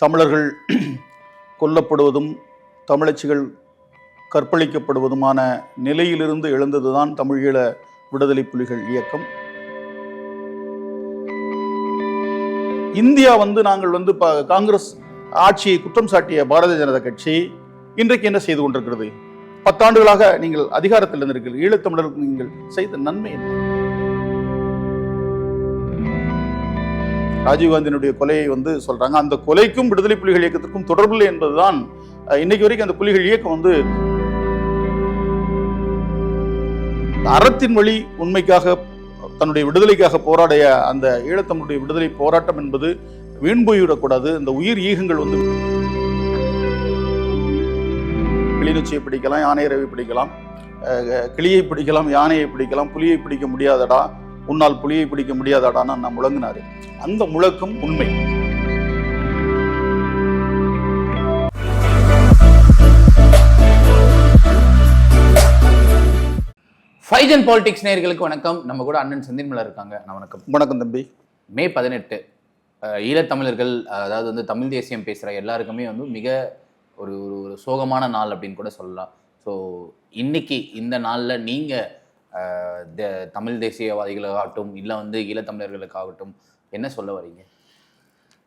தமிழர்கள் கொல்லப்படுவதும் தமிழச்சிகள் கற்பழிக்கப்படுவதுமான நிலையிலிருந்து எழுந்ததுதான் தமிழீழ விடுதலை புலிகள் இயக்கம். இந்தியா வந்து நாங்கள் வந்து ப- காங்கிரஸ் ஆட்சியை குற்றம் சாட்டிய பாரதிய ஜனதா கட்சி இன்றைக்கு என்ன செய்து கொண்டிருக்கிறது? பத்தாண்டுகளாக நீங்கள் அதிகாரத்தில் இருந்திருக்கிறீர்கள். ஈழத்தமிழருக்கு நீங்கள் செய்த நன்மை என்ன? ராஜீவ்காந்தியினுடைய கொலையை வந்து சொல்றாங்க. அந்த கொலைக்கும் விடுதலை புலிகள் இயக்கத்திற்கும் தொடர்பில்லை என்பதுதான் இன்னைக்கு வரைக்கும் அந்த புலிகள் இயக்கம் வந்து அறத்தின் வழி உண்மைக்காக தன்னுடைய விடுதலைக்காக போராடிய அந்த ஈழத்தமிழுடைய விடுதலை போராட்டம் என்பது வீண் போய்விடக்கூடாது. இந்த உயிர் ஈகங்கள் வந்து கிளிநொச்சியை பிடிக்கலாம் யானை ரவி பிடிக்கலாம் கிளியை பிடிக்கலாம் யானையை பிடிக்கலாம் புலியை பிடிக்க முடியாதடா. உன்னால் புலியை பிடிக்க முடியாதடான்னு நான் முழங்கினாரு. அந்த முழக்கம் உண்மை. ஃபைஜன் பாலிடிக்ஸ் நேயர்களுக்கு வணக்கம். நம்ம கூட அண்ணன் செந்தின்மலர் இருக்காங்க. நான் வணக்கம். வணக்கம் தம்பி. மே பதினெட்டு ஈழத்தமிழர்கள் அதாவது வந்து தமிழ் தேசியம் பேசுகிற எல்லாருக்குமே வந்து மிக ஒரு ஒரு ஒரு சோகமான நாள் அப்படின்னு கூட சொல்லலாம். ஸோ இன்னைக்கு இந்த நாளில் நீங்கள் தமிழ் தேசியவாதிகளுக்காகட்டும் இல்லை வந்து ஈழத்தமிழர்களுக்காகட்டும் என்ன சொல்ல வரீங்க?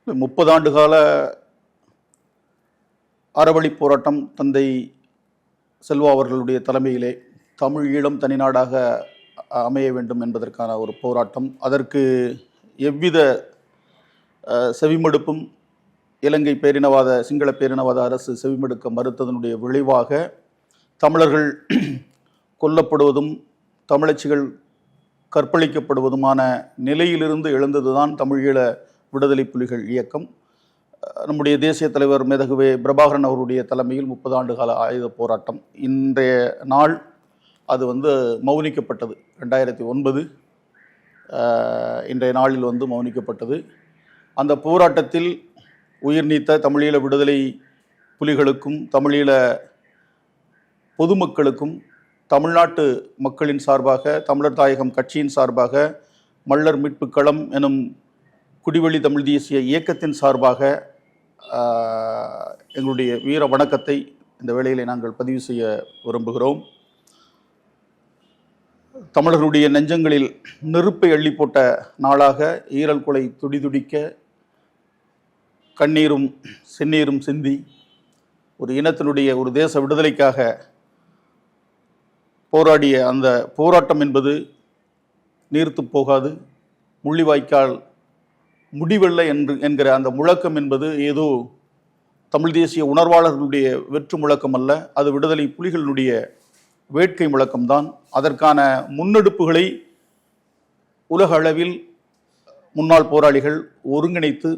முப்பது ஆண்டு கால அறவழி போராட்டம் தந்தை செல்வா அவர்களுடைய தலைமையிலே தமிழ் ஈழம் தனிநாடாக அமைய வேண்டும் என்பதற்கான ஒரு போராட்டம். அதற்கு எவ்வித செவிமடுப்பும் இலங்கை பேரினவாத சிங்கள பேரினவாத அரசு செவிமடுக்க மறுத்ததனுடைய விளைவாக தமிழர்கள் கொல்லப்படுவதும் தமிழச்சிகள் கற்பழிக்கப்படுவதுமான நிலையிலிருந்து எழுந்ததுதான் தமிழீழ விடுதலை புலிகள் இயக்கம். நம்முடைய தேசிய தலைவர் மேதகுவே பிரபாகரன் அவருடைய தலைமையில் முப்பது ஆண்டு கால ஆயுத போராட்டம். இன்றைய நாள் அது வந்து மௌனிக்கப்பட்டது. ரெண்டாயிரத்தி ஒன்பது இன்றைய நாளில் வந்து மௌனிக்கப்பட்டது. அந்த போராட்டத்தில் உயிர் நீத்த தமிழீழ விடுதலை புலிகளுக்கும் தமிழீழ பொதுமக்களுக்கும் தமிழ்நாட்டு மக்களின் சார்பாக தமிழர் தாயகம் கட்சியின் சார்பாக மல்லர் மீட்பு களம் எனும் குடிவெளி தமிழ் தேசிய இயக்கத்தின் சார்பாக எங்களுடைய வீர வணக்கத்தை இந்த வேளையிலே நாங்கள் பதிவு செய்ய விரும்புகிறோம். தமிழர்களுடைய நெஞ்சங்களில் நெருப்பை அள்ளி போட்ட நாளாக ஈரல் கொலை துடிதுடிக்க கண்ணீரும் செந்நீரும் சிந்தி ஒரு இனத்தினுடைய ஒரு தேச விடுதலைக்காக போராடிய அந்த போராட்டம் என்பது நீர்த்து போகாது. முள்ளிவாய்க்கால் முடிவெல்ல என்று என்கிற அந்த முழக்கம் என்பது ஏதோ தமிழ் தேசிய உணர்வாளர்களுடைய வெற்று முழக்கம் அல்ல. அது விடுதலை புலிகளினுடைய வேட்கை முழக்கம்தான் அதற்கான முன்னெடுப்புகளை உலக அளவில் முன்னாள் போராளிகள் ஒருங்கிணைத்து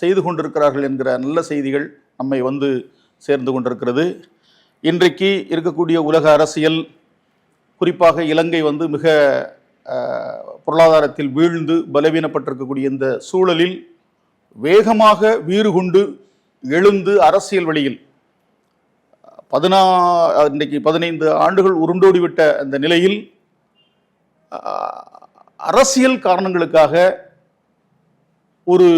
செய்து கொண்டிருக்கிறார்கள் என்கிற நல்ல செய்திகள் நம்மை வந்து சேர்ந்து கொண்டிருக்கிறது. இன்றைக்கு இருக்கக்கூடிய உலக அரசியல் குறிப்பாக இலங்கை வந்து மிக பொருளாதாரத்தில் வீழ்ந்து பலவீனப்பட்டிருக்கக்கூடிய இந்த சூழலில் வேகமாக வீறு கொண்டு எழுந்து அரசியல் வழியில் பதினா இன்றைக்கு பதினைந்து ஆண்டுகள் உருண்டோடிவிட்ட அந்த நிலையில் அரசியல் காரணங்களுக்காக ஒரு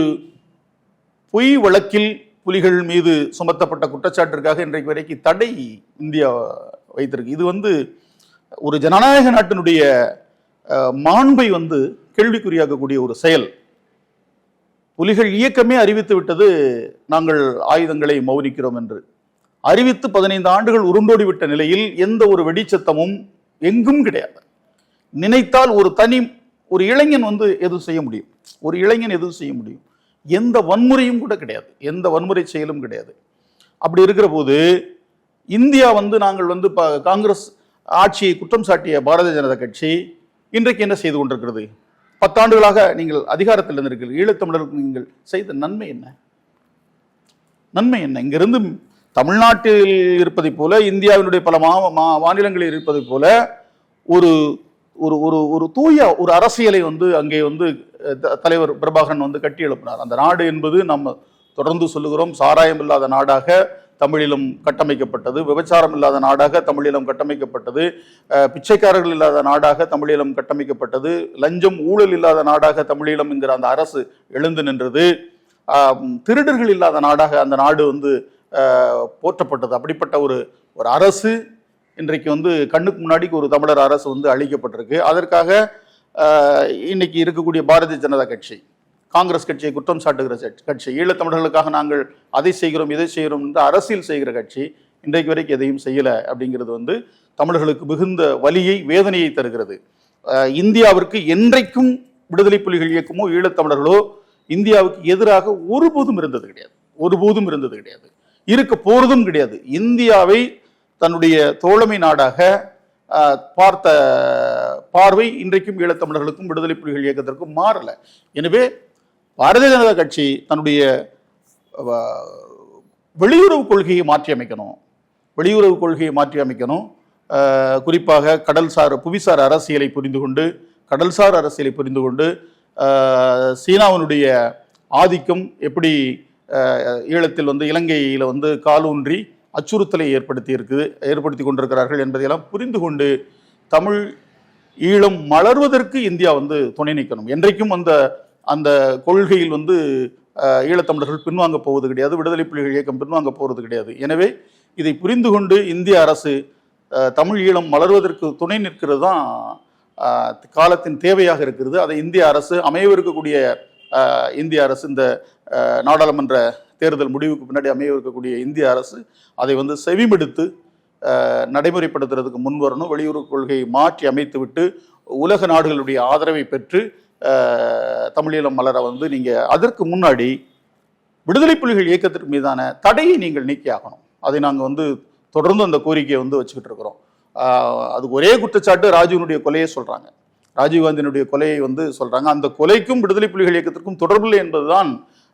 பொய் வழக்கில் புலிகள் மீது சுமத்தப்பட்ட குற்றச்சாட்டிற்காக இன்றைக்கு வரைக்கும் தடை இந்தியா வைத்திருக்கு. இது வந்து ஒரு ஜனநாயக நாட்டினுடைய மாண்பை வந்து கேள்விக்குறியாக்கக்கூடிய ஒரு செயல். புலிகள் இயக்கமே அறிவித்து விட்டது நாங்கள் ஆயுதங்களை மௌனிக்கிறோம் என்று. அறிவித்து பதினைந்து ஆண்டுகள் உருண்டோடிவிட்ட நிலையில் எந்த ஒரு வெடிச்சத்தமும் எங்கும் கிடையாது. நினைத்தால் ஒரு தனி ஒரு இளைஞன் வந்து எதுவும் செய்ய முடியும். ஒரு இளைஞன் எதுவும் செய்ய முடியும். எந்த வன்முறையும் கூட கிடையாது. எந்த வன்முறை செயலும் கிடையாது. அப்படி இருக்கிற போது இந்தியா வந்து நாங்கள் வந்து இப்போ காங்கிரஸ் ஆட்சியை குற்றம் சாட்டிய பாரதிய ஜனதா கட்சி இன்றைக்கு என்ன செய்து கொண்டிருக்கிறது? பத்தாண்டுகளாக நீங்கள் அதிகாரத்தில் இருந்திருக்கீர்கள் ஈழத்தமிழருக்கு நீங்கள் செய்த நன்மை என்ன? நன்மை என்ன? இங்கிருந்து தமிழ்நாட்டில் இருப்பதைப் போல இந்தியாவினுடைய பல மா மா- மாநிலங்களில் இருப்பதைப் போல ஒரு ஒரு ஒரு ஒரு தூய ஒரு அரசியலை வந்து அங்கே வந்து தலைவர் பிரபாகரன் வந்து கட்டி எழுப்பினார். அந்த நாடு என்பது நம்ம தொடர்ந்து சொல்லுகிறோம். சாராயம் இல்லாத நாடாக தமிழிலும் கட்டமைக்கப்பட்டது. விபச்சாரம் இல்லாத நாடாக தமிழிலும் கட்டமைக்கப்பட்டது. பிச்சைக்காரர்கள் இல்லாத நாடாக தமிழிலும் கட்டமைக்கப்பட்டது. லஞ்சம் ஊழல் இல்லாத நாடாக தமிழீழம் என்கிற அந்த அரசு எழுந்து நின்றது. திருடர்கள் இல்லாத நாடாக அந்த நாடு வந்து போற்றப்பட்டது. அப்படிப்பட்ட ஒரு ஒரு அரசு இன்றைக்கு வந்து கண்ணுக்கு முன்னாடிக்கு ஒரு தமிழர் அரசு வந்து அழிக்கப்பட்டிருக்கு. அதற்காக இன்னைக்கு இருக்கக்கூடிய பாரதிய ஜனதா கட்சி காங்கிரஸ் கட்சியை குற்றம் சாட்டுகிற கட்சி- கட்சி ஈழத்தமிழர்களுக்காக நாங்கள் அதை செய்கிறோம் இதை செய்கிறோம் என்று அரசியல் செய்கிற கட்சி இன்றைக்கு வரைக்கும் எதையும் செய்யலை அப்படிங்கிறது வந்து தமிழர்களுக்கு மிகுந்த வலியை வேதனையை தருகிறது. இந்தியாவிற்கு என்றைக்கும் விடுதலை புலிகள் இயக்கமோ ஈழத்தமிழர்களோ இந்தியாவுக்கு எதிராக ஒருபோதும் இருந்தது கிடையாது. ஒருபோதும் இருந்தது கிடையாது. இருக்க போறதும் கிடையாது. இந்தியாவை தன்னுடைய தோழமை நாடாக பார்த்த பார்வை இன்றைக்கும் ஈழத்தமிழர்களுக்கும் விடுதலை புலிகள் இயக்கத்திற்கும் மாறலை. எனவே பாரதிய ஜனதா கட்சி தன்னுடைய வெளியுறவு கொள்கையை மாற்றி அமைக்கணும். வெளியுறவு கொள்கையை மாற்றி அமைக்கணும். குறிப்பாக கடல்சார் புவிசார் அரசியலை புரிந்து கொண்டு கடல்சார் அரசியலை புரிந்து கொண்டு சீனாவினுடைய ஆதிக்கம் எப்படி ஈழத்தில் வந்து இலங்கையில் வந்து காலூன்றி அச்சுறுத்தலை ஏற்படுத்தி இருக்குது ஏற்படுத்தி கொண்டிருக்கிறார்கள் என்பதையெல்லாம் புரிந்து கொண்டு தமிழ் ஈழம் மலர்வதற்கு இந்தியா வந்து துணை நிற்கணும். என்றைக்கும் அந்த அந்த கொள்கையில் வந்து ஈழத்தமிழர்கள் பின்வாங்க போவது கிடையாது விடுதலை புலிகள் இயக்கம் பின்வாங்க போவது கிடையாது. எனவே இதை புரிந்து கொண்டு இந்திய அரசு தமிழ் ஈழம் மலர்வதற்கு துணை நிற்கிறது தான் காலத்தின் தேவையாக இருக்கிறது. அதை இந்திய அரசு அமையவிருக்கக்கூடிய இந்திய அரசு இந்த நாடாளுமன்ற தேர்தல் முடிவுக்கு பின்னாடி அமைய இருக்கக்கூடிய இந்திய அரசு அதை வந்து செவிமெடுத்து நடைமுறைப்படுத்துறதுக்கு முன் வரணும் வெளியுறவு கொள்கையை மாற்றி அமைத்துவிட்டு உலக நாடுகளுடைய ஆதரவை பெற்று தமிழீழம் மலர வந்து நீங்கள் அதற்கு முன்னாடி விடுதலை புலிகள் இயக்கத்திற்கு மீதான தடையை நீங்கள் நீக்கியாகணும். அதை நாங்கள் வந்து தொடர்ந்து அந்த கோரிக்கையை வந்து வச்சுக்கிட்டு இருக்கிறோம் அது அதுக்கு ஒரே குற்றச்சாட்டு ராஜீவனுடைய கொலையை சொல்கிறாங்க ராஜீவ்காந்தியினுடைய கொலையை வந்து சொல்கிறாங்க அந்த கொலைக்கும் விடுதலை புலிகள் இயக்கத்திற்கும் தொடர்பில்லை என்பதுதான்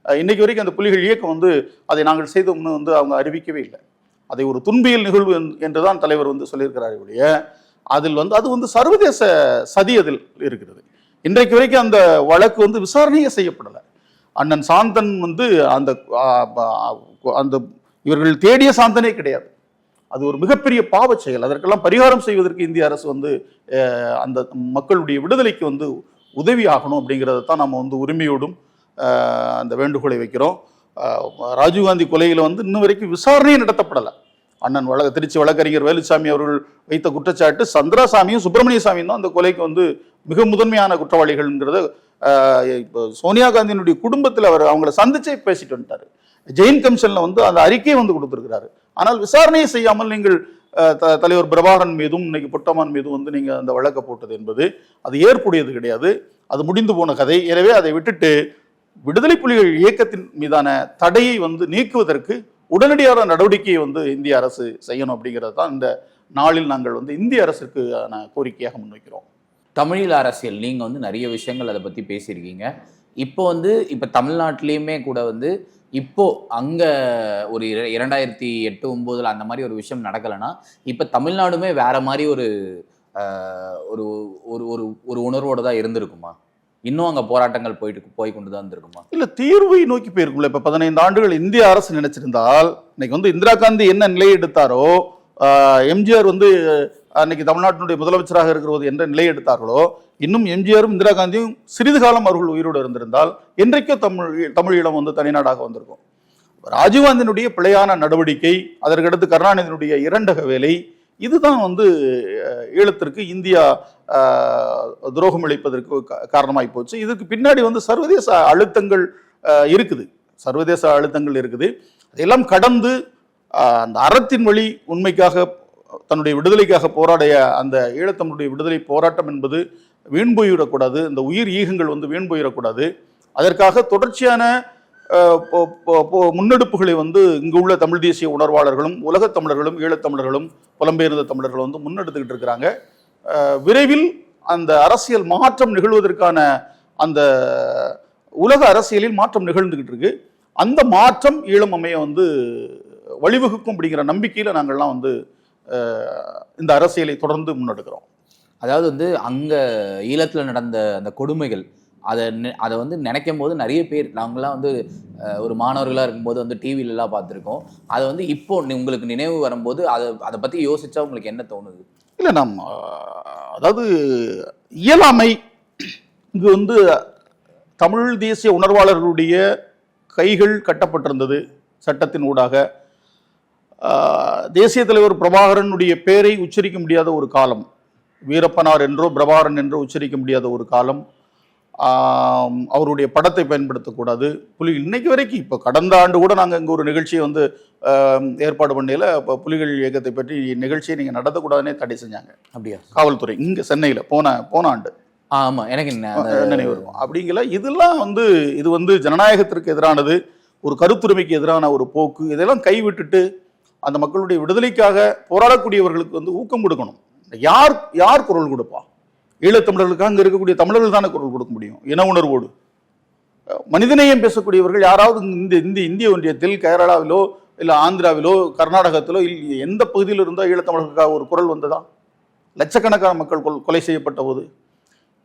இன்னைக்கு வரைக்கும் அந்த புலிகள் இயக்கம் வந்து அதை நாங்கள் செய்தோம்னு வந்து அவங்க அறிவிக்கவே இல்லை. அதை ஒரு துன்பியல் நிகழ்வு என்று- தான் தலைவர் வந்து சொல்லியிருக்கிறார் ஒழிய அதில் வந்து அது வந்து சர்வதேச சதி அதில் இருக்கிறது. இன்றைக்கு வரைக்கும் அந்த வழக்கு வந்து விசாரணையே செய்யப்படலை. அண்ணன் சாந்தன் வந்து அந்த அந்த இவர்கள் தேடிய சாந்தனே கிடையாது. அது ஒரு மிகப்பெரிய பாவ செயல். அதற்கெல்லாம் பரிகாரம் செய்வதற்கு இந்திய அரசு வந்து அந்த மக்களுடைய விடுதலைக்கு வந்து உதவி ஆகணும் அப்படிங்கிறத தான் நம்ம வந்து உரிமையோடும் அந்த வேண்டுகோளை வைக்கிறோம். ராஜீவ்காந்தி கொலையில் வந்து இன்ன வரைக்கும் விசாரணையே நடத்தப்படலை. அண்ணன் வழக்கு திருச்சி வழக்கறிஞர் வேலுசாமி அவர்கள் வைத்த குற்றச்சாட்டு சந்திராசாமியும் சுப்பிரமணிய சாமியும் தான் அந்த கொலைக்கு வந்து மிக முதன்மையான குற்றவாளிகள்ங்கிறத இப்போ சோனியா காந்தியினுடைய குடும்பத்தில் அவர் அவங்கள சந்திச்சே பேசிட்டு வந்துட்டாரு. ஜெயின் கமிஷனில் வந்து அந்த அறிக்கையை வந்து கொடுத்துருக்கிறாரு. ஆனால் விசாரணையை செய்யாமல் நீங்கள் த- தலைவர் பிரபாகரன் மீதும் இன்னைக்கு புட்டமான் மீதும் வந்து நீங்கள் அந்த வழக்க போட்டது என்பது அது ஏற்புடையது கிடையாது. அது முடிந்து போன கதை. எனவே அதை விட்டுட்டு விடுதலை புலிகள் இயக்கத்தின் மீதான தடையை வந்து நீக்குவதற்கு உடனடியான நடவடிக்கையை வந்து இந்திய அரசு செய்யணும் அப்படிங்கிறது தான் இந்த நாளில் நாங்கள் வந்து இந்திய அரசுக்கான கோரிக்கையாக முன்வைக்கிறோம். தமிழில் அரசியல் நீங்கள் வந்து நிறைய விஷயங்கள் அதை பற்றி பேசியிருக்கீங்க. இப்போ வந்து இப்போ தமிழ்நாட்டிலையுமே கூட வந்து இப்போ அங்கே ஒரு இர- இரண்டாயிரத்தி எட்டு ஒம்போதில் அந்த மாதிரி ஒரு விஷயம் நடக்கலைன்னா இப்போ தமிழ்நாடுமே வேற மாதிரி ஒரு ஒரு ஒரு ஒரு ஒரு தான் இருந்திருக்குமா? இன்னும் அங்கே போராட்டங்கள் போயிட்டு போய் கொண்டு தான் இருந்திருக்குமா இல்லை தீர்வை நோக்கி போயிருக்கும்ல. இப்போ பதினைந்து ஆண்டுகள் இந்திய அரசு நினைச்சிருந்தால் இன்னைக்கு வந்து இந்திரா காந்தி என்ன நிலை எடுத்தாரோ எம்ஜிஆர் வந்து அன்னைக்கு தமிழ்நாட்டினுடைய முதலமைச்சராக இருக்கிறது என்ற நிலை எடுத்தார்களோ இன்னும் எம்ஜிஆரும் இந்திரா காந்தியும் சிறிது காலம் அவர்கள் உயிரோடு இருந்திருந்தால் என்றைக்கோ தமிழ் தமிழீழம் வந்து தனிநாடாக வந்திருக்கும். ராஜீவ்காந்தியினுடைய பிழையான நடவடிக்கை அதற்கடுத்து கருணாநிதியினுடைய இரண்டக வேலை இதுதான் வந்து ஈழத்திற்கு இந்தியா துரோகம் இழைப்பதற்கு காரணமாகி போச்சு. இதுக்கு பின்னாடி வந்து சர்வதேச அழுத்தங்கள் இருக்குது. சர்வதேச அழுத்தங்கள் இருக்குது. அதையெல்லாம் கடந்து அந்த அறத்தின் வழி உண்மைக்காக தன்னுடைய விடுதலைக்காக போராடிய அந்த ஈழத்தமிழுடைய விடுதலை போராட்டம் என்பது வீண் போயிடக்கூடாது இந்த உயிர் ஈகங்கள் வந்து வீண் போயிடக்கூடாது. அதற்காக தொடர்ச்சியான முன்னெடுப்புகளை வந்து இங்கு உள்ள தமிழ் தேசிய உணர்வாளர்களும் உலகத் தமிழர்களும் ஈழத்தமிழர்களும் புலம்பெயர்ந்த தமிழர்களும் வந்து முன்னெடுத்துக்கிட்டு இருக்கிறாங்க. விரைவில் அந்த அரசியல் மாற்றம் நிகழ்வதற்கான அந்த உலக அரசியலில் மாற்றம் நிகழ்ந்துகிட்டு இருக்கு. அந்த மாற்றம் ஈழம் அமைய வந்து வழிவகுக்கும் அப்படிங்கிற நம்பிக்கையில் நாங்கள்லாம் வந்து இந்த அரசியலை தொடர்ந்து முன்னெடுக்கிறோம். அதாவது வந்து அங்கே ஈழத்தில் நடந்த அந்த கொடுமைகள் அதை நெ- அதை வந்து நினைக்கும் போது நிறைய பேர் நாங்களாம் வந்து ஒரு மாணவர்களாக இருக்கும்போது வந்து டிவிலலாம் பார்த்துருக்கோம். அதை வந்து இப்போ உங்களுக்கு நினைவு வரும்போது அதை அதை பற்றி யோசிச்சா உங்களுக்கு என்ன தோணுது? இல்லை நாம் அதாவது இயலாமை இங்கு வந்து தமிழ் தேசிய உணர்வாளர்களுடைய கைகள் கட்டப்பட்டிருந்தது சட்டத்தின் ஊடாக. தேசிய தலைவர் பிரபாகரனுடைய பெயரை உச்சரிக்க முடியாத ஒரு காலம். வீரப்பனார் என்றோ பிரபாகரன் என்றோ உச்சரிக்க முடியாத ஒரு காலம். அவருடைய படத்தை பயன்படுத்தக்கூடாது. புலி இன்னைக்கு வரைக்கும் இப்போ கடந்த ஆண்டு கூட நாங்கள் இங்கே ஒரு நிகழ்ச்சியை வந்து ஏற்பாடு பண்ணையில் இப்போ புலிகள் இயக்கத்தை பற்றி நிகழ்ச்சியை நீங்கள் நடத்தக்கூடாதுன்னே தடை செஞ்சாங்க. அப்படியா? காவல்துறை இங்கே சென்னையில் போன போன ஆண்டு. ஆ, ஆமா எனக்கு நினைவு வரும் அப்படிங்கல இதெல்லாம் வந்து இது வந்து ஜனநாயகத்திற்கு எதிரானது ஒரு கருத்துரிமைக்கு எதிரான ஒரு போக்கு இதெல்லாம் கைவிட்டுட்டு அந்த மக்களுடைய விடுதலைக்காக போராடக்கூடியவர்களுக்கு வந்து ஊக்கம் கொடுக்கணும். யார் யார் குரல் கொடுப்பா? ஈழத்தமிழர்களுக்கு அங்கே இருக்கக்கூடிய தமிழர்கள் தானே குரல் கொடுக்க முடியும்? இன உணர்வோடு. மனிதநேயம் பேசக்கூடியவர்கள் யாராவது இந்த இந்த இந்திய ஒன்றியத்தில் கேரளாவிலோ இல்லை ஆந்திராவிலோ கர்நாடகத்திலோ இல்லை எந்த பகுதியில் இருந்தோ ஈழத்தமிழர்களுக்காக ஒரு குரல் வந்ததா? லட்சக்கணக்கான மக்கள் கொல்- கொலை செய்யப்பட்ட போது.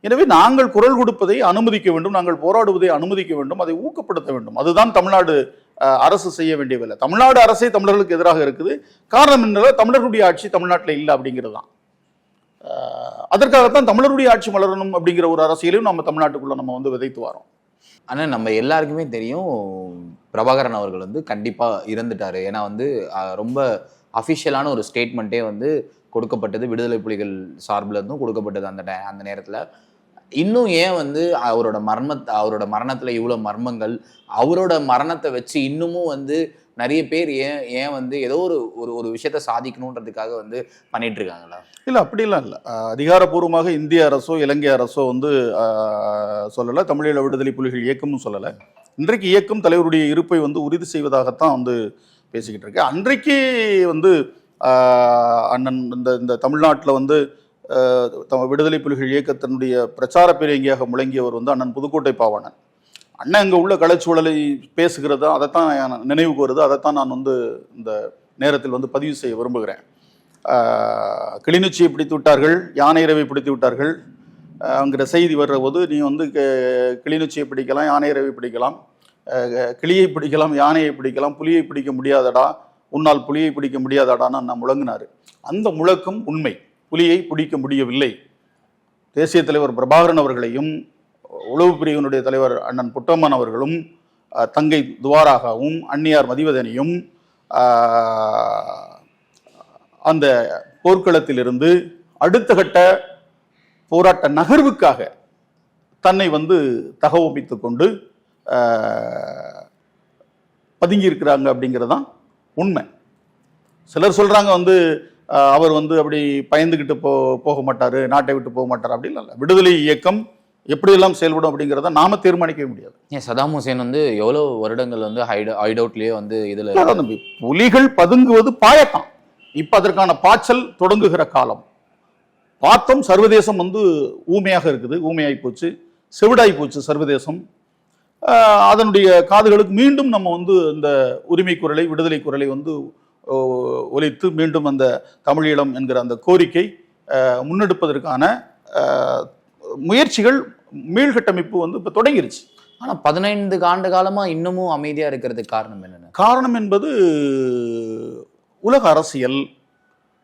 எனவே நாங்கள் குரல் கொடுப்பதை அனுமதிக்க வேண்டும் நாங்கள் போராடுவதை அனுமதிக்க வேண்டும் அதை ஊக்கப்படுத்த வேண்டும். அதுதான் தமிழ்நாடு அரசு செய்ய வேண்டிய வேலை. தமிழ்நாடு அரசே தமிழர்களுக்கு எதிராக இருக்குது. காரணம் என்ன தமிழர்களுடைய ஆட்சி தமிழ்நாட்டில் இல்லை அப்படிங்கிறது தான். அதற்காகத்தான் தமிழருடைய ஆட்சி மலரணும் அப்படிங்கிற ஒரு அரசியலையும் நம்ம தமிழ்நாட்டுக்குள்ள நம்ம வந்து விதைத்து வரோம். ஆனால் நம்ம எல்லாருக்குமே தெரியும் பிரபாகரன் அவர்கள் வந்து கண்டிப்பாக இறந்துட்டார். ஏன்னா வந்து ரொம்ப அஃபிஷியலான ஒரு ஸ்டேட்மெண்ட்டே வந்து கொடுக்கப்பட்டது விடுதலை புலிகள் சார்பில் இருந்தும் கொடுக்கப்பட்டது அந்த அந்த நேரத்தில். இன்னும் ஏன் வந்து அவரோட மர்ம அவரோட மரணத்துல இவ்வளோ மர்மங்கள்? அவரோட மரணத்தை வச்சு இன்னமும் வந்து நிறைய பேர் ஏன் ஏன் வந்து ஏதோ ஒரு ஒரு ஒரு விஷயத்த சாதிக்கணுன்றதுக்காக வந்து பண்ணிட்டு இருக்காங்களா இல்லை அப்படிலாம் இல்லை. அதிகாரப்பூர்வமாக இந்திய அரசோ இலங்கை அரசோ வந்து சொல்லலை. தமிழீழ விடுதலை புலிகள் இயக்கமும் சொல்லலை. இன்றைக்கு இயக்கம் தலைவருடைய இருப்பை வந்து உறுதி செய்வதாகத்தான் வந்து பேசிக்கிட்டு இருக்கு. அன்றைக்கு வந்து அண்ணன் இந்த இந்த தமிழ்நாட்டில் வந்து தம் விடுதலை புலிகள் இயக்கத்தினுடைய பிரச்சார பேரங்கியாக முழங்கியவர் வந்து அண்ணன் புதுக்கோட்டை பாவாணன். அண்ணன் அங்கே உள்ள கலைச்சூழலை பேசுகிறதா அதைத்தான் நினைவு நினைவுக்கு வருது அதைத்தான் நான் வந்து இந்த நேரத்தில் வந்து பதிவு செய்ய விரும்புகிறேன். கிளிநொச்சியை பிடித்து விட்டார்கள் யானை இரவை பிடித்து விட்டார்கள். அங்கிற செய்தி வர்ற போது நீ வந்து கிளிநொச்சியை பிடிக்கலாம் யானை இரவை பிடிக்கலாம். கிளியை பிடிக்கலாம் யானையை பிடிக்கலாம் புலியை பிடிக்க முடியாதடா உன்னால் புலியை பிடிக்க முடியாதடான்னு நான் முழங்கினார். அந்த முழக்கம் உண்மை. புலியை பிடிக்க முடியவில்லை. தேசிய தலைவர் பிரபாகரன் அவர்களையும் உளவு பிரிவினுடைய தலைவர் அண்ணன் புட்டம்மன் அவர்களும் தங்கை துவாராகவும் அன்னியார் மதிவதனையும் அந்த போர்க்களத்திலிருந்து அடுத்த கட்ட போராட்ட நகர்வுக்காக தன்னை வந்து தகவமைத்து கொண்டு பதுங்கியிருக்கிறாங்க பதுங்கி இருக்கிறாங்க அப்படிங்கிறது தான் உண்மை. சிலர் சொல்கிறாங்க வந்து அவர் வந்து அப்படி பயந்துக்கிட்டு போ போக மாட்டாரு நாட்டை விட்டு போக மாட்டார் அப்படிலாம் இல்லை விடுதலை இயக்கம் எப்படியெல்லாம் செயல்படும் அப்படிங்கிறத நாம தீர்மானிக்கவே முடியாது. ஏன் சதாம் ஹுசேன் வந்து எவ்வளவு வருடங்கள் வந்து ஹைட் ஹைட் அவுட்லயே வந்து இதுல தம்பி, புலிகள் பதுங்குவது பாயத்தான் இப்ப அதற்கான பாய்ச்சல் தொடங்குகிற காலம். பார்த்தோம் சர்வதேசம் வந்து ஊமையாக இருக்குது ஊமையாகி போச்சு செவிடாகி போச்சு சர்வதேசம். அதனுடைய காதுகளுக்கு மீண்டும் நம்ம வந்து இந்த உரிமை குரலை விடுதலை குரலை வந்து ஒலித்து மீண்டும் அந்த தமிழீழம் என்கிற அந்த கோரிக்கை முன்னெடுப்பதற்கான முயற்சிகள் மீள்கட்டமைப்பு வந்து இப்போ தொடங்கிருச்சு. ஆனா பதினைந்து ஆண்டு காலமா இன்னமும் அமைதியா இருக்கிறதுக்கு காரணம் என்னன்னு? காரணம் என்பது உலக அரசியல்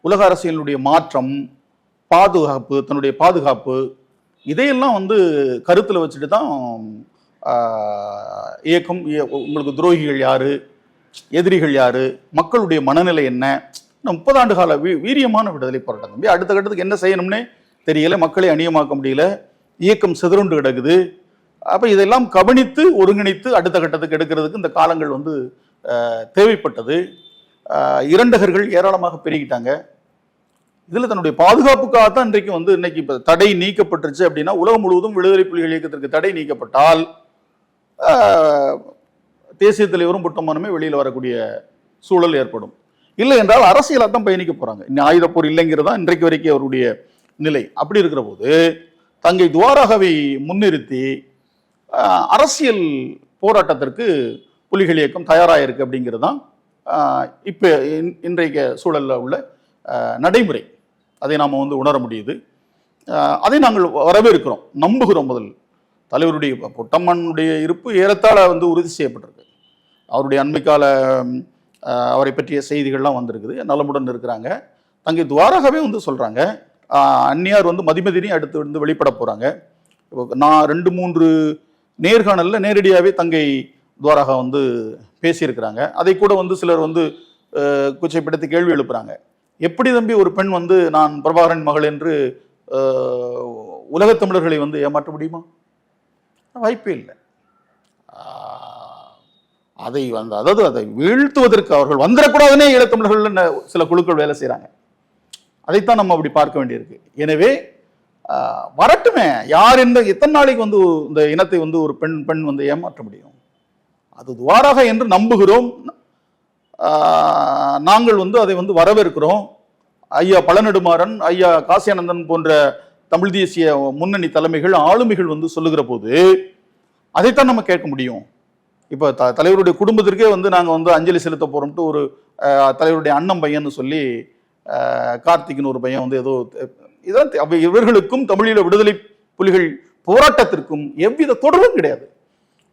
உலக அரசியலுடைய மாற்றம் பாதுகாப்பு தன்னுடைய பாதுகாப்பு இதையெல்லாம் வந்து கருத்தில் வச்சுட்டு தான் இயக்கம் இய- உங்களுக்கு துரோகிகள் யாரு? எதிரிகள் யாரு? மக்களுடைய மனநிலை என்ன? முப்பது ஆண்டு கால வீ வீரியமான விடுதலை போராட்டம். தம்பி அடுத்த கட்டத்துக்கு என்ன செய்யணும்னே தெரியல. மக்களை அணியமாக்க முடியல. இயக்கம் சிதறுண்டு கிடக்குது. அப்போ இதெல்லாம் கவனித்து ஒருங்கிணைத்து அடுத்த கட்டத்துக்கு எடுக்கிறதுக்கு இந்த காலங்கள் வந்து தேவைப்பட்டது. இரண்டகர்கள் ஏராளமாக பெருகிட்டாங்க. இதில் தன்னுடைய பாதுகாப்புக்காக தான் இன்றைக்கு வந்து இன்னைக்கு இப்போ தடை நீக்கப்பட்டுருச்சு அப்படின்னா உலகம் முழுவதும் விடுதலை புலிகள் இயக்கத்திற்கு தடை நீக்கப்பட்டால் தேசிய தலைவரும் புட்டமானுமே வெளியில் வரக்கூடிய சூழல் ஏற்படும். இல்லை என்றால் அரசியலாக தான் பயணிக்க போகிறாங்க இன்னும் ஆயுதப்போர் இல்லைங்கிறது தான் இன்றைக்கு வரைக்கும் அவருடைய நிலை. அப்படி இருக்கிற போது தங்கை துவாரகாவை முன்னிறுத்தி அரசியல் போராட்டத்திற்கு புலிகள் இயக்கம் தயாராக இருக்குது அப்படிங்கிறது தான் இப்போ இன்றைக்கு சூழலில் உள்ள நடைமுறை. அதை நாம் வந்து உணர முடியுது. அதை நாங்கள் வரவேற்கிறோம். நம்புகிறோம் முதல். தலைவருடைய இப்ப பொட்டம்மனுடைய இருப்பு ஏறத்தாழ வந்து உறுதி செய்யப்பட்டிருக்கு. அவருடைய அண்மைக்கால அவரை பற்றிய செய்திகள்லாம் வந்திருக்குது. நலமுடன் இருக்கிறாங்க. தங்கை துவாராகவே வந்து சொல்கிறாங்க அந்நியார் வந்து மதிமதினையும் அடுத்து வந்து வெளிப்பட போகிறாங்க நான் ரெண்டு மூன்று நேர்காணலில் நேரடியாகவே தங்கை துவாரகா வந்து பேசியிருக்கிறாங்க. அதை கூட வந்து சிலர் வந்து குச்சைப்படுத்தி கேள்வி எழுப்புறாங்க. எப்படி தம்பி ஒரு பெண் வந்து நான் பிரபாகரன் மகள் என்று உலகத் தமிழர்களை வந்து ஏமாற்ற முடியுமா? வாய்ப்பே இல்லை. அதை வந்து அதாவது அதை வீழ்த்துவதற்கு அவர்கள் வந்துடக்கூடாதுன்னே ஈழத்தமிழர்கள் சில குழுக்கள் வேலை செய்கிறாங்க அதைத்தான் நம்ம அப்படி பார்க்க வேண்டியிருக்கு. எனவே வரட்டுமே. யார் எந்த எத்தனை நாளைக்கு வந்து இந்த இனத்தை வந்து ஒரு பெண் பெண் வந்து ஏமாற்ற முடியும்? அது துவாராக என்று நம்புகிறோம். நாங்கள் வந்து அதை வந்து வரவேற்கிறோம். ஐயா பழநெடுமாறன் ஐயா காசியானந்தன் போன்ற தமிழ் தேசிய முன்னணி தலைமைகள் ஆளுமைகள் வந்து சொல்லுகிற போது அதைத்தான் நம்ம கேட்க முடியும். இப்போ த தலைவருடைய குடும்பத்திற்கே வந்து நாங்கள் வந்து அஞ்சலி செலுத்த போகிறோம்ட்டு ஒரு தலைவருடைய அண்ணன் பையன்னு சொல்லி கார்த்திக்னு ஒரு பையன் வந்து ஏதோ இதான் இவர்களுக்கும் தமிழீழ விடுதலை புலிகள் போராட்டத்திற்கும் எவ்வித தொடர்பும் கிடையாது.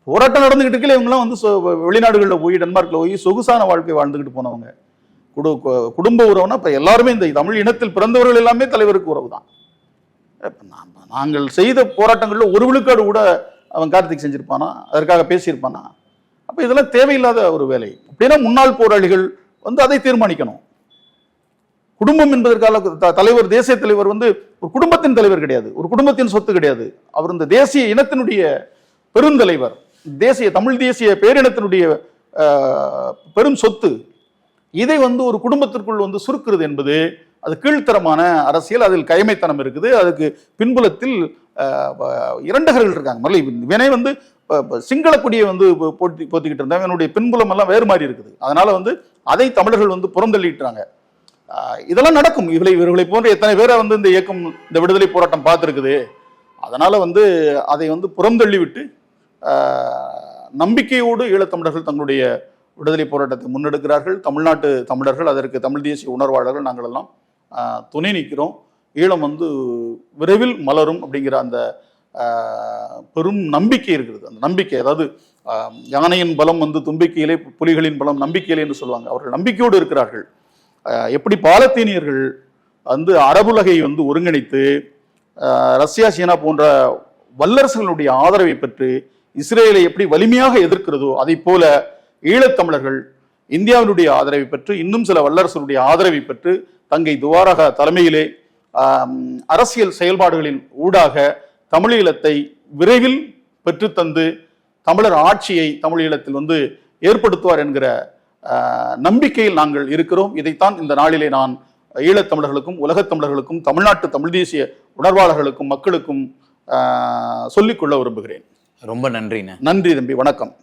போராட்டம் நடந்துகிட்டு இருக்கல இவங்கெல்லாம் வந்து சொ- வெளிநாடுகளில் போய் டென்மார்க்கில் போய் சொகுசான வாழ்க்கை வாழ்ந்துக்கிட்டு போனவங்க. குடு கு- குடும்ப உறவுனா இப்போ எல்லாருமே இந்த தமிழ் இனத்தில் பிறந்தவர்கள் எல்லாமே தலைவருக்கு உறவு தான் நாங்கள் செய்த போராட்டங்களில் ஒரு விழுக்காடு கூட அவன் கார்த்திக் செஞ்சிருப்பானா? அதற்காக பேசியிருப்பானா? அப்போ இதெல்லாம் தேவையில்லாத ஒரு வேலை. அப்படின்னா முன்னாள் போராளிகள் வந்து அதை தீர்மானிக்கணும். குடும்பம் என்பதற்காக த- தலைவர் தேசிய தலைவர் வந்து ஒரு குடும்பத்தின் தலைவர் கிடையாது. ஒரு குடும்பத்தின் சொத்து கிடையாது. அவர் இந்த தேசிய இனத்தினுடைய பெருந்தலைவர். தேசிய தமிழ் தேசிய பேரினத்தினுடைய ஆஹ், பெரும் சொத்து. இதை வந்து ஒரு குடும்பத்திற்குள் வந்து சுருக்கிறது என்பது அது கீழ்த்தரமான அரசியல். அதில் கைமைத்தனம் இருக்குது. அதுக்கு பின்புலத்தில் இரண்டகர்கள் இருக்காங்க. மரளி வினை வந்து சிங்கள கொடியை வந்து போட்டி போத்திக்கிட்டு இருந்தாங்க. என்னுடைய பின்புலம் எல்லாம் வேறு மாதிரி இருக்குது. அதனால வந்து அதை தமிழர்கள் வந்து புறந்தள்ளிட்டாங்க. இதெல்லாம் நடக்கும். இவளை இவர்களை போன்ற எத்தனை பேரை வந்து இந்த இயக்கம் இந்த விடுதலை போராட்டம் பார்த்துருக்குது. அதனால வந்து அதை வந்து புறந்தள்ளி விட்டு நம்பிக்கையோடு ஈழத்தமிழர்கள் தங்களுடைய விடுதலை போராட்டத்தை முன்னெடுக்கிறார்கள். தமிழ்நாட்டு தமிழர்கள் அதற்கு தமிழ் தேசிய உணர்வாளர்கள் நாங்கள் எல்லாம் துணை நிற்கிறோம். ஈழம் வந்து விரைவில் மலரும் அப்படிங்கிற அந்த பெரும் நம்பிக்கை இருக்கிறது. அந்த நம்பிக்கை அதாவது யானையின் பலம் வந்து தும்பிக்கையிலே புலிகளின் பலம் நம்பிக்கையிலே என்று சொல்லுவாங்க. அவர்கள் நம்பிக்கையோடு இருக்கிறார்கள். எப்படி பாலத்தீனியர்கள் வந்து அரபுலகை வந்து ஒருங்கிணைத்து ரஷ்யா சீனா போன்ற வல்லரசுகளுடைய ஆதரவை பெற்று இஸ்ரேலை எப்படி வலிமையாக எதிர்க்கிறதோ அதை போல ஈழத்தமிழர்கள் இந்தியாவினுடைய ஆதரவை பெற்று இன்னும் சில வல்லரசுடைய ஆதரவை பெற்று தங்கை துவாரக தலைமையிலே அரசியல் செயல்பாடுகளின் ஊடாக தமிழீழத்தை விரைவில் பெற்றுத்தந்து தமிழர் ஆட்சியை தமிழீழத்தில் வந்து ஏற்படுத்துவார் என்கிற நம்பிக்கையில் நாங்கள் இருக்கிறோம். இதைத்தான் இந்த நாளிலே நான் ஈழத்தமிழர்களுக்கும் உலகத் தமிழர்களுக்கும் தமிழ்நாட்டு தமிழ் தேசிய உணர்வாளர்களுக்கும் மக்களுக்கும் சொல்லிக்கொள்ள விரும்புகிறேன். ரொம்ப நன்றிண்ணே. நன்றி தம்பி. வணக்கம்.